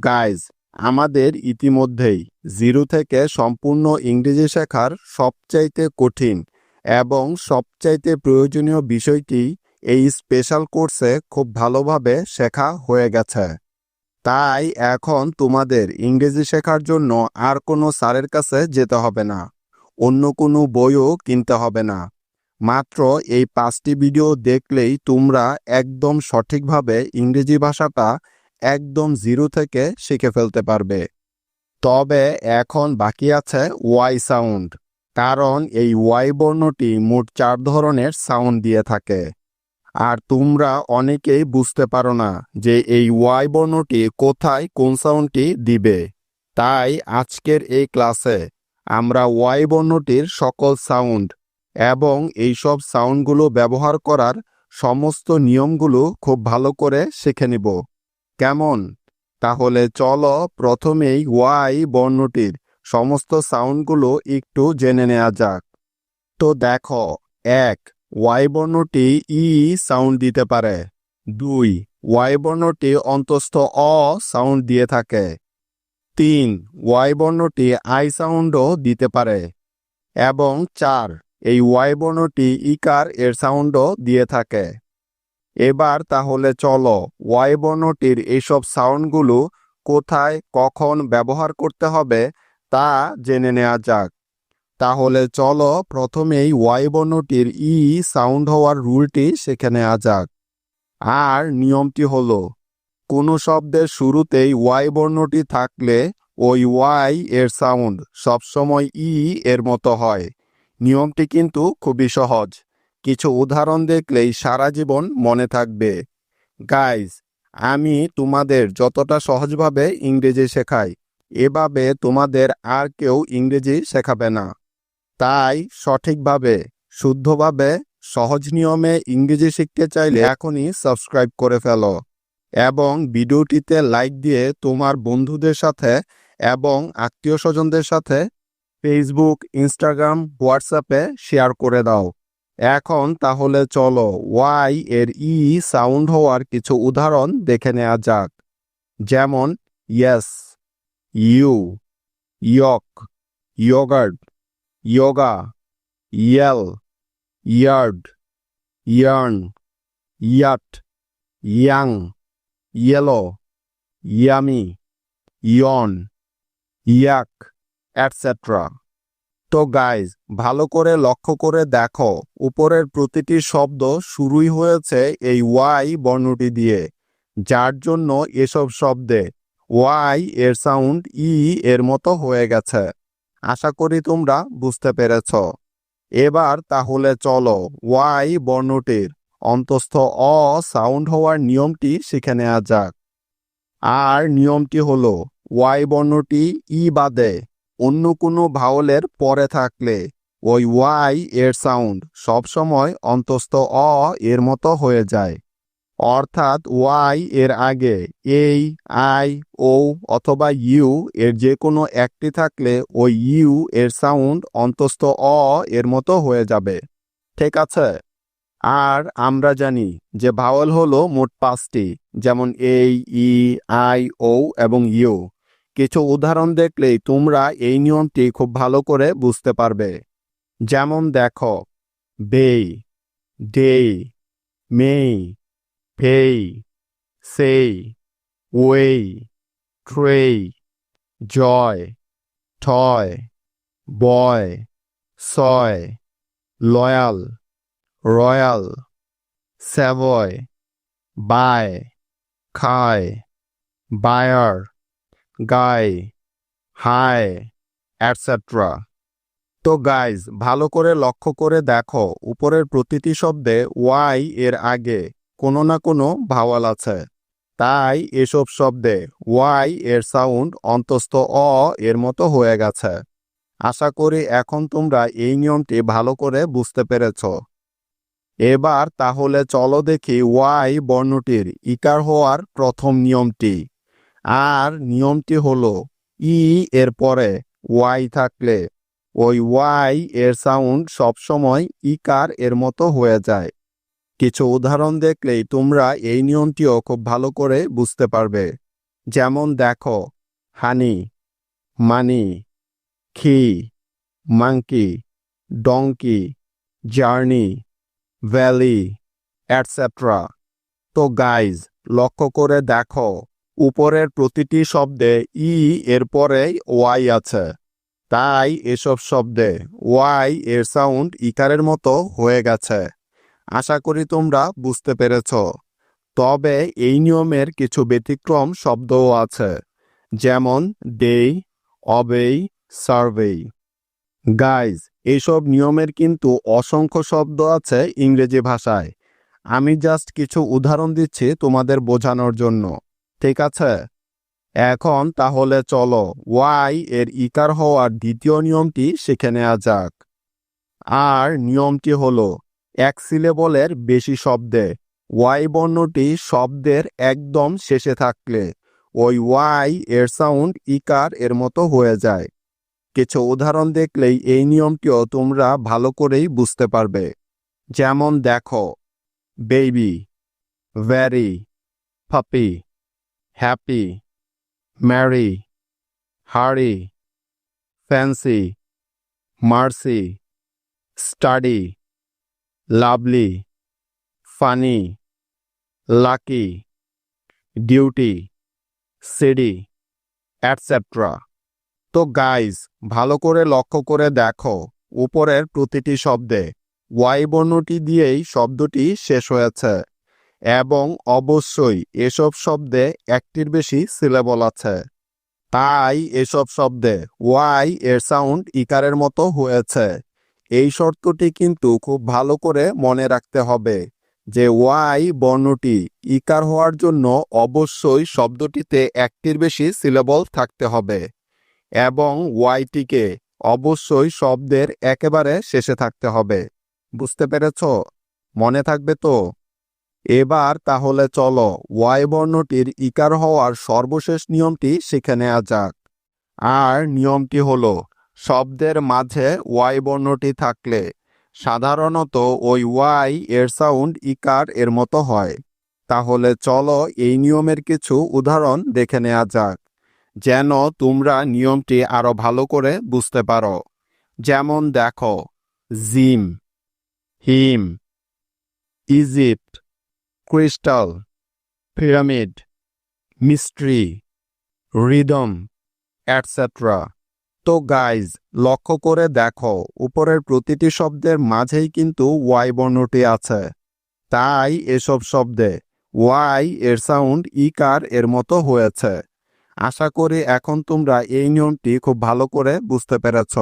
Guys আমাদের ইতিমধ্যেই zero থেকে সম্পূর্ণ ইংরেজি শেখার সবচাইতে কঠিন এবং সবচাইতে প্রয়োজনীয় বিষয়টি এই স্পেশাল কোর্সে খুব ভালোভাবে শেখা হয়ে গেছে। তাই এখন তোমাদের ইংরেজি শেখার জন্য আর কোনো স্যারের কাছে যেতে হবে না। অন্য কোনো বইও কিনতে হবে না। মাত্র এই পাঁচটি ভিডিও দেখলেই তোমরা একদম সঠিকভাবে ইংরেজি ভাষাটা একদম জিরো থেকে শিখে ফেলতে পারবে। তবে এখন বাকি আছে ওয়াই সাউন্ড, কারণ এই ওয়াই বর্ণটি মোট চার ধরনের সাউন্ড দিয়ে থাকে। আর তোমরা অনেকেই বুঝতে পারো না যে এই ওয়াই বর্ণটি কোথায় কোন সাউন্ডটি দিবে। তাই আজকের এই ক্লাসে আমরা ওয়াই বর্ণটির সকল সাউন্ড এবং এইসব সাউন্ডগুলো ব্যবহার করার সমস্ত নিয়মগুলো খুব ভালো করে শিখে নিব। কেমন? তাহলে চলো প্রথমেই ওয়াই বর্ণটির সমস্ত সাউন্ডগুলো একটু জেনে নেওয়া যাক। তো দেখো, এক ওয়াই বর্ণটি ই সাউন্ড দিতে পারে। দুই ওয়াই বর্ণটি অন্তস্থ অ সাউন্ড দিয়ে থাকে। তিন ওয়াই বর্ণটি আই সাউন্ডও দিতে পারে। এবং চার, এই ওয়াই বর্ণটি ইকার এর সাউন্ডও দিয়ে থাকে। এবার তাহলে চলো ওয়াই বর্ণটির এইসব সাউন্ডগুলো কোথায়, কখন ব্যবহার করতে হবে তা জেনে নেওয়া যাক। তাহলে চলো প্রথমেই ওয়াই বর্ণটির ই সাউন্ড হওয়ার রুলটি শিখে নেওয়া যাক। আর নিয়মটি হলো, কোনো শব্দের শুরুতেই ওয়াই বর্ণটি থাকলে ওই ওয়াই এর সাউন্ড সবসময় ই এর মতো হয়। নিয়মটি কিন্তু খুবই সহজ। কিছু উদাহরণ দেখলেই সারা জীবন মনে থাকবে। গাইজ আমি তোমাদের যতটা সহজভাবে ইংরেজি শেখাই, এভাবে তোমাদের আর কেউ ইংরেজি শেখাবে না। তাই সঠিকভাবে, শুদ্ধভাবে, সহজ নিয়মে ইংরেজি শিখতে চাইলে এখনই সাবস্ক্রাইব করে ফেলো এবং ভিডিওটিতে লাইক দিয়ে তোমার বন্ধুদের সাথে এবং আত্মীয় স্বজনদের সাথে ফেসবুক ইনস্টাগ্রাম হোয়াটসঅ্যাপে শেয়ার করে দাও। এখন তাহলে চলো ওয়াই এর ই সাউন্ড হওয়ার কিছু উদাহরণ দেখে নেওয়া যাক। যেমন yes you yolk yogurt yoga yell yard yarn yacht young yellow yummy yawn yak etcetera তো গাইজ ভালো করে লক্ষ্য করে দেখো, উপরের প্রতিটি শব্দ শুরুই হয়েছে এই ওয়াই বর্ণটি দিয়ে, যার জন্য এসব শব্দে ওয়াই এর সাউন্ড ই এর মতো হয়ে গেছে। আশা করি তোমরা বুঝতে পেরেছ। এবার তাহলে চলো ওয়াই বর্ণটির অন্তস্থ অ সাউন্ড হওয়ার নিয়মটি শিখে নেওয়া যাক। আর নিয়মটি হলো ওয়াই বর্ণটি ই বাদে অন্য কোনো ভাওলের পরে থাকলে, ওই ওয়াই এর সাউন্ড সবসময় অন্তস্থ অ এর মতো হয়ে যায়। অর্থাৎ ওয়াই এর আগে এই, আই, ও অথবা ইউ এর যে কোনো একটি থাকলে ওই ইউ এর সাউন্ড অন্তস্থ অ এর মতো হয়ে যাবে। ঠিক আছে? আর আমরা জানি যে ভাওয়াল হলো মোট পাঁচটি, যেমন এই, ই, আই, ও এবং ইউ। কিছু উদাহরণ দেখলেই তোমরা এই নিয়মটি খুব ভালো করে বুঝতে পারবে। যেমন দেখো বে ডে মেই পেই সেই ওয়ে ট্রে জয়, ঠয়, বয়, সয়, লয়াল, রয়াল স্যাভয় বায়, খায়, বায়ার গাই হাই অ্যাটসেট্রা তো গাইজ ভালো করে লক্ষ্য করে দেখো, উপরের প্রতিটি শব্দে ওয়াই এর আগে কোনো না কোনো ভাওয়াল আছে। তাই এসব শব্দে ওয়াই এর সাউন্ড অন্তস্থ অ এর মতো হয়ে গেছে। আশা করি এখন তোমরা এই নিয়মটি ভালো করে বুঝতে পেরেছ। এবার তাহলে চলো দেখি ওয়াই বর্ণটির ইকার হওয়ার প্রথম নিয়মটি। আর নিয়মটি হলো ই এর পরে ওয়াই থাকলে ওই ওয়াই এর সাউন্ড সবসময় ইকার এর মতো হয়ে যায়। কিছু উদাহরণ দেখলেই তোমরা এই নিয়মটিও খুব ভালো করে বুঝতে পারবে। যেমন দেখো, honey, money, key, monkey donkey journey, valley etcetera তো গাইজ, লক্ষ্য করে দেখো উপরের প্রতিটি শব্দে ই এর পরেই ওয়াই আছে। তাই এসব শব্দে ওয়াই এর সাউন্ড ইকারের মতো হয়ে গেছে। আশা করি তোমরা বুঝতে পেরেছ। তবে এই নিয়মের কিছু ব্যতিক্রম শব্দও আছে, যেমন ডে অবেই, সার্ভেই। গাইজ এইসব নিয়মের কিন্তু অসংখ্য শব্দ আছে ইংরেজি ভাষায়। আমি জাস্ট কিছু উদাহরণ দিচ্ছি তোমাদের বোঝানোর জন্য। ঠিক আছে? এখন তাহলে চলো ওয়াই এর ইকার হওয়ার দ্বিতীয় নিয়মটি শিখে নেওয়া যাক। আর নিয়মটি হলো, এক সিলেবলের বেশি শব্দে ওয়াই বর্ণটি শব্দের একদম শেষে থাকলে, ওই ওয়াই এর সাউন্ড ইকার এর মতো হয়ে যায়। কিছু উদাহরণ দেখলেই এই নিয়মটিও তোমরা ভালো করেই বুঝতে পারবে। যেমন দেখো baby very puppy happy marry hurry fancy mercy study lovely funny lucky duty CD etcetera তো গাইজ ভালো করে লক্ষ্য করে দেখো, উপরের প্রতিটি শব্দে ওয়াই বর্ণটি দিয়েই শব্দটি শেষ হয়েছে। এবং অবশ্যই এসব শব্দে একটির বেশি সিলেবল আছে। তাই এসব শব্দে ওয়াই এর সাউন্ড ইকারের মতো হয়েছে। এই শর্তটি কিন্তু খুব ভালো করে মনে রাখতে হবে যে ওয়াই বর্ণটি ইকার হওয়ার জন্য অবশ্যই শব্দটিতে একটির বেশি সিলেবল থাকতে হবে এবং ওয়াইটিকে অবশ্যই শব্দের একেবারে শেষে থাকতে হবে। বুঝতে পেরেছ? মনে থাকবে তো? এবার তাহলে চলো ওয়াই বর্ণটির ইকার হওয়ার সর্বশেষ নিয়মটি শিখে নেওয়া যাক। আর নিয়মটি হলো, শব্দের মাঝে ওয়াই বর্ণটি থাকলে সাধারণত ওই ওয়াই এর সাউন্ড ইকার এর মতো হয়। তাহলে চলো এই নিয়মের কিছু উদাহরণ দেখে নেওয়া যাক। যেন তোমরা নিয়মটি আরও ভালো করে বুঝতে পারো। যেমন দেখো, gym, hymn, Egypt crystal, pyramid, mystery, rhythm etcetera তো গাইজ লক্ষ্য করে দেখো, উপরের প্রতিটি শব্দের মাঝেই কিন্তু ওয়াই বর্ণটি আছে। তাই এসব শব্দে ওয়াই এর সাউন্ড ইকার এর মতো হয়েছে। আশা করি এখন তোমরা এই নিয়মটি খুব ভালো করে বুঝতে পেরেছ।